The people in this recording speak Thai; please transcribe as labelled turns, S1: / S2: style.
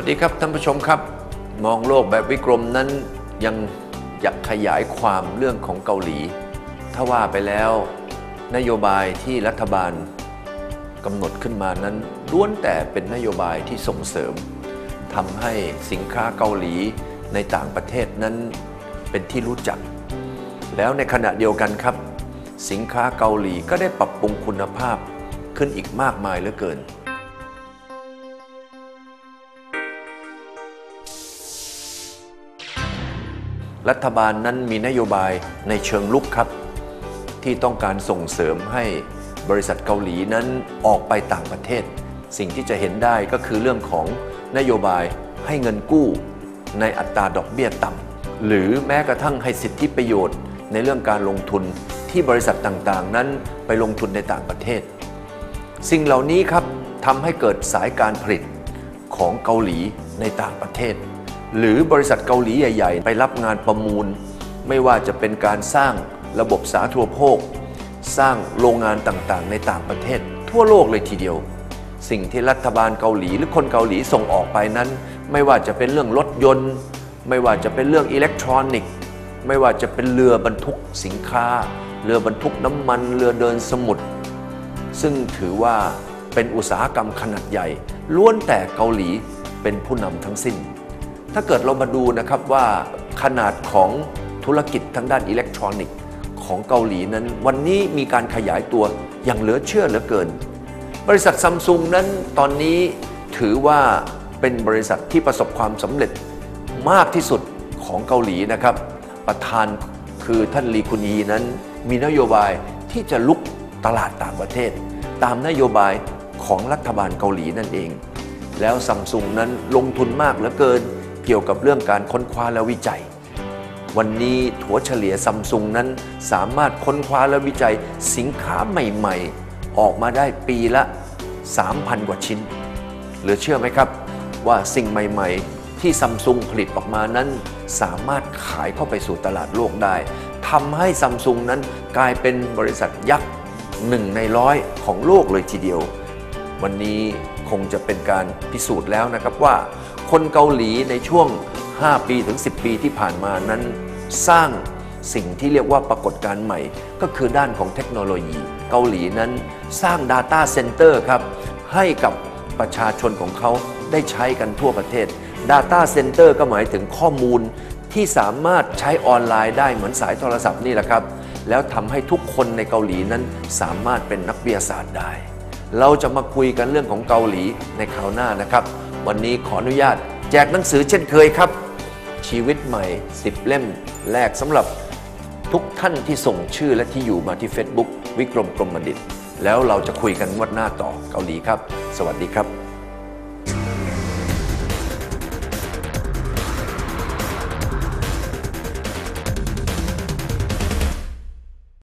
S1: วัสดีครับท่านผู้ชมครับ มองโลกแบบวิกรมนั้นยังอยากขยายความเรื่องของเกาหลี ถ้าว่าไปแล้ว นโยบายที่รัฐบาลกำหนดขึ้นมานั้นล้วนแต่เป็นนโยบายที่ส่งเสริมทำให้สินค้าเกาหลีในต่างประเทศนั้นเป็นที่รู้จัก แล้วในขณะเดียวกันครับ สินค้าเกาหลีก็ได้ปรับปรุงคุณภาพขึ้นอีกมากมายเหลือเกิน รัฐบาลนั้นมีนโยบายในเชิงลุกครับ ที่ต้องการส่งเสริมให้บริษัทเกาหลีนั้นออกไปต่างประเทศ สิ่งที่จะเห็นได้ก็คือเรื่องของนโยบายให้เงินกู้ ในอัตราดอกเบี้ยต่ำหรือแม้กระทั่งให้สิทธิประโยชน์ ในเรื่องการลงทุนที่บริษัทต่างๆ นั้นไปลงทุนในต่างประเทศ สิ่งเหล่านี้ครับทำให้เกิดสายการผลิตของเกาหลีในต่างประเทศ หรือบริษัทเกาหลีใหญ่ ๆ ไปรับงานประมูล ไม่ว่าจะเป็นการสร้างระบบสาธารณูปโภค สร้างโรงงานต่างๆ ในต่างประเทศ ทั่วโลกเลยทีเดียว สิ่งที่รัฐบาลเกาหลีหรือคนเกาหลีส่งออกไปนั้น ไม่ว่าจะเป็นเรื่องรถยนต์ ไม่ว่าจะเป็นเรื่องอิเล็กทรอนิกส์ ไม่ว่าจะเป็นเรือบรรทุกสินค้า เรือบรรทุกน้ำมัน เรือเดินสมุทรซึ่งถือว่าเป็นอุตสาหกรรมขนาดใหญ่ล้วนแต่เกาหลีเป็นผู้นำทั้งสิ้น ถ้าเกิดเรามาดูนะครับว่าขนาดของธุรกิจทางด้านอิเล็กทรอนิกส์ของเกาหลีนั้น วันนี้มีการขยายตัวอย่างเหลือเชื่อเหลือเกิน บริษัทซัมซุงนั้นตอนนี้ถือว่าเป็นบริษัทที่ประสบความสำเร็จมากที่สุดของเกาหลีนะครับ ประธานคือท่านลีคุนีนั้น มีนโยบายที่จะลุกตลาดต่างประเทศ ตามนโยบายของรัฐบาลเกาหลีนั่นเอง แล้วซัมซุงนั้นลงทุนมากเหลือเกิน เกี่ยวกับเรื่องการค้นคว้าและวิจัย วันนี้ถัวเฉลี่ยซัมซุงนั้นสามารถค้นคว้าและวิจัยสินค้าใหม่ๆ ออกมาได้ปีละ 3,000 กว่าชิ้น เหลือเชื่อไหมครับว่าสิ่งใหม่ๆ ที่ซัมซุงผลิตออกมานั้นสามารถขายเข้าไปสู่ตลาดโลกได้ทำให้ซัมซุงนั้นกลายเป็นบริษัทยักษ์หนึ่งในร้อยของโลกเลยทีเดียว วันนี้คงจะเป็นการพิสูจน์แล้วนะครับว่า คนเกาหลีในช่วง 5 ปีถึง 10 ปีที่ผ่านมานั้น สร้างสิ่งที่เรียกว่าปรากฏการณ์ใหม่ ก็คือด้านของเทคโนโลยี เกาหลีนั้นสร้าง Data Center ครับ ให้กับประชาชนของเขาได้ใช้กันทั่วประเทศ Data Center ก็หมายถึงข้อมูลที่สามารถใช้ออนไลน์ได้เหมือนสายโทรศัพท์นี่แหละครับ แล้วทำให้ทุกคนในเกาหลีนั้นสามารถเป็นนักวิทยาศาสตร์ได้ เราจะมาคุยกันเรื่องของเกาหลีในคราวหน้านะครับ วันนี้ขออนุญาต แจกหนังสือเช่นเคยครับ ชีวิตใหม่ 10 เล่มแรกสำหรับทุกท่านที่ส่งชื่อและที่อยู่มาที่ Facebook วิกรมกรมบัณฑิต แล้วเราจะคุยกันวัดหน้าต่อเกาหลีครับ สวัสดีครับ